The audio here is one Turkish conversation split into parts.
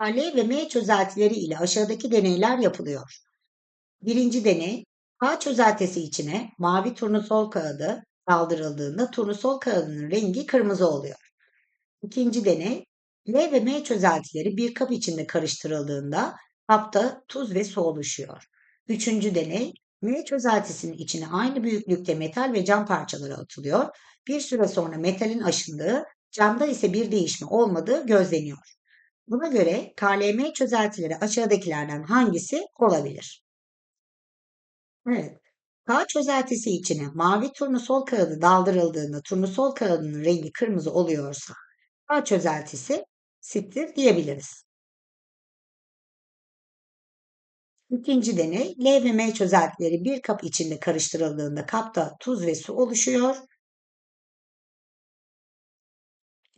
L ve M çözeltileri ile aşağıdaki deneyler yapılıyor. Birinci deney, K çözeltisi içine mavi turnusol kağıdı daldırıldığında turnusol kağıdının rengi kırmızı oluyor. İkinci deney, L ve M çözeltileri bir kap içinde karıştırıldığında kapta tuz ve su oluşuyor. Üçüncü deney, M çözeltisinin içine aynı büyüklükte metal ve cam parçaları atılıyor. Bir süre sonra metalin aşındığı, camda ise bir değişme olmadığı gözleniyor. Buna göre KLM çözeltileri aşağıdakilerden hangisi olabilir? Evet. K çözeltisi içine mavi turnusol kağıdı daldırıldığında turnusol kağıdının rengi kırmızı oluyorsa K çözeltisi sittir diyebiliriz. İkinci deney, L ve M çözeltileri bir kap içinde karıştırıldığında kapta tuz ve su oluşuyor.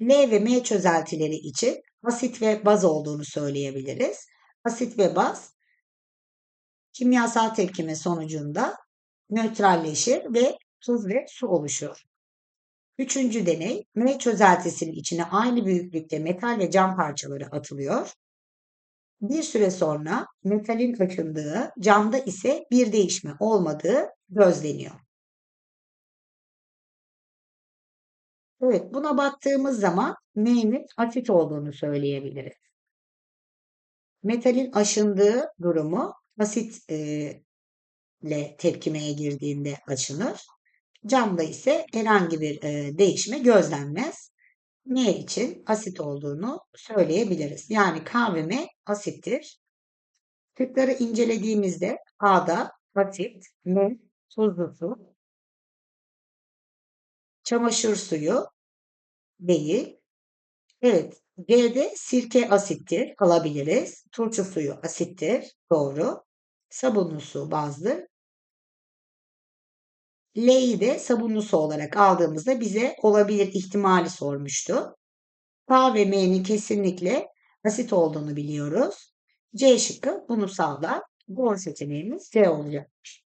L ve M çözeltileri için asit ve baz olduğunu söyleyebiliriz. Asit ve baz kimyasal tepkime sonucunda nötralleşir ve tuz ve su oluşur. Üçüncü deney, M çözeltisinin içine aynı büyüklükte metal ve cam parçaları atılıyor. Bir süre sonra metalin akındığı, camda ise bir değişme olmadığı gözleniyor. Evet, buna baktığımız zaman M'nin asit olduğunu söyleyebiliriz. Metalin aşındığı durumu asit e, ile tepkimeye girdiğinde aşınır. Camda ise herhangi bir e, değişme gözlenmez. M için asit olduğunu söyleyebiliriz. Yani K ve M asittir. Şıkları incelediğimizde A'da asit, M tuzlu su, çamaşır suyu değil. Evet, G'de sirke asittir alabiliriz. Turşu suyu asittir. Doğru. Sabunlu su bazdır. L'yi de sabunlu su olarak aldığımızda bize olabilir ihtimali sormuştu. K ve M'nin kesinlikle asit olduğunu biliyoruz. C şıkkı bunu sağlar. Doğru seçeneğimiz C olacakmış.